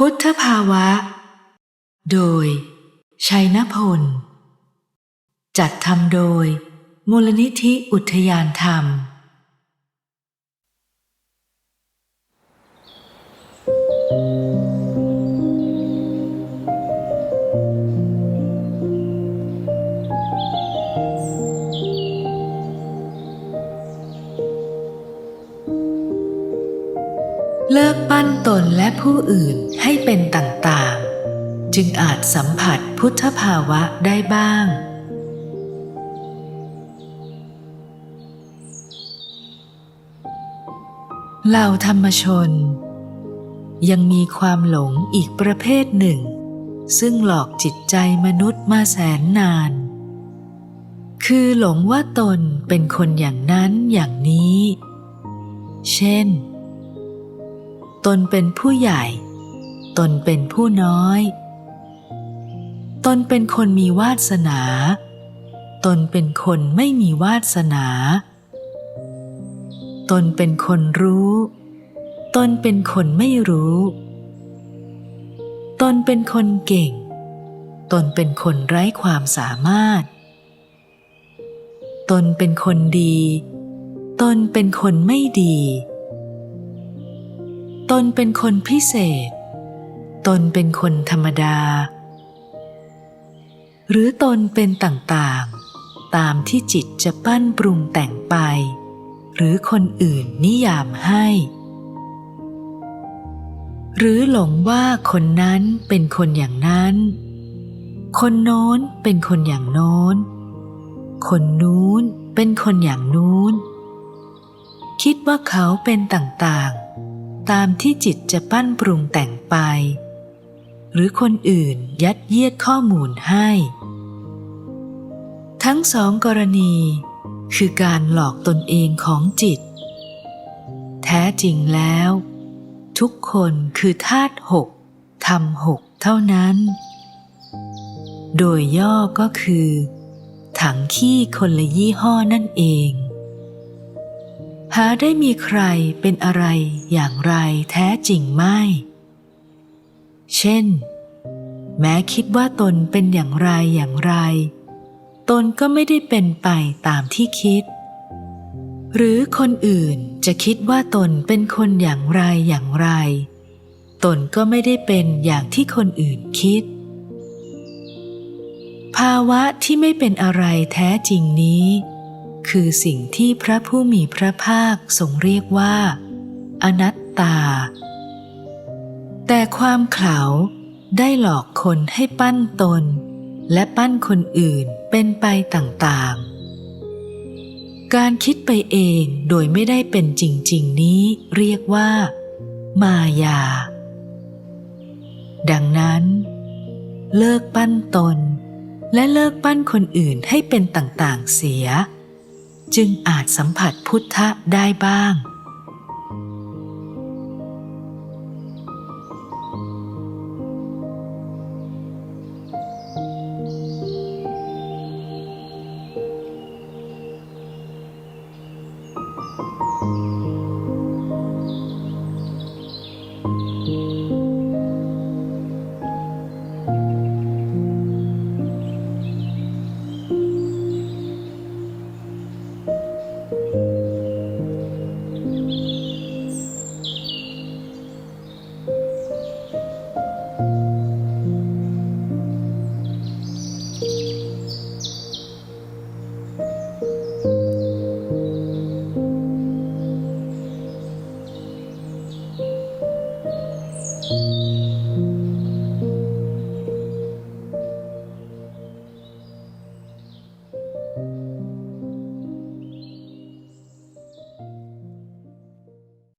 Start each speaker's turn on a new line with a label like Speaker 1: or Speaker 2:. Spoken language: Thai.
Speaker 1: พุทธภาวะ โดย ชัยนพล จัดทำโดย มูลนิธิอุทยานธรรม เลิกปั้นตนและผู้อื่นให้เป็นต่างๆ จึงอาจสัมผัสพุทธภาวะได้บ้างเหล่าธรรมชน ยังมีความหลงอีกประเภทหนึ่ง ซึ่งหลอกจิตใจมนุษย์มาแสนนาน คือหลงว่าตนเป็นคนอย่างนั้นอย่างนี้ เช่น ตนเป็นผู้ใหญ่ ตนเป็นผู้น้อย ตนเป็นคนมีวาสนา ตนเป็นคนไม่มีวาสนา ตนเป็นคนรู้ ตนเป็นคนไม่รู้ ตนเป็นคนเก่ง ตนเป็นคนไร้ความสามารถ ตนเป็นคนดี ตนเป็นคนไม่ดี ตนเป็นคนพิเศษ ตนเป็นคนธรรมดา หรือตนเป็นต่างๆ ตามที่จิตจะปั้นปรุงแต่งไป หรือคนอื่นนิยามให้ หรือหลงว่าคนนั้นเป็นคนอย่างนั้น คนโน้นเป็นคนอย่างโน้น คนนู้นเป็นคนอย่างนู้น คิดว่าเขาเป็นต่างๆ ตามที่จิตจะปั้นปรุงแต่งไป หรือคนอื่นยัดเยียดข้อมูลให้ ทั้งสองกรณี คือการหลอกตนเองของจิต แท้จริงแล้ว ทุกคนคือธาตุหกทำหกเท่านั้น โดยย่อก็คือ ถังขี้คนละยี่ห้อนั่นเอง หาได้มีใครเป็นอะไรอย่างไรแท้จริงไม่ เช่น แม้คิดว่าตนเป็นอย่างไรอย่างไร ตนก็ไม่ได้เป็นไปตามที่คิด หรือคนอื่นจะคิดว่าตนเป็นคนอย่างไรอย่างไร ตนก็ไม่ได้เป็นอย่างที่คนอื่นคิด ภาวะที่ไม่เป็นอะไรแท้จริงนี้ คือสิ่งที่พระผู้มีพระภาคทรงเรียกว่า อนัตตา แต่ความเขลาได้หลอกคนให้ปั้นตน และปั้นคนอื่นเป็นไปต่างๆ การคิดไปเองโดยไม่ได้เป็นจริง ๆ นี้เรียกว่า มายา ดังนั้น เลิกปั้นตน และเลิกปั้นคนอื่นให้เป็นต่างๆเสีย จึงอาจสัมผัสพุทธะได้บ้าง
Speaker 2: Th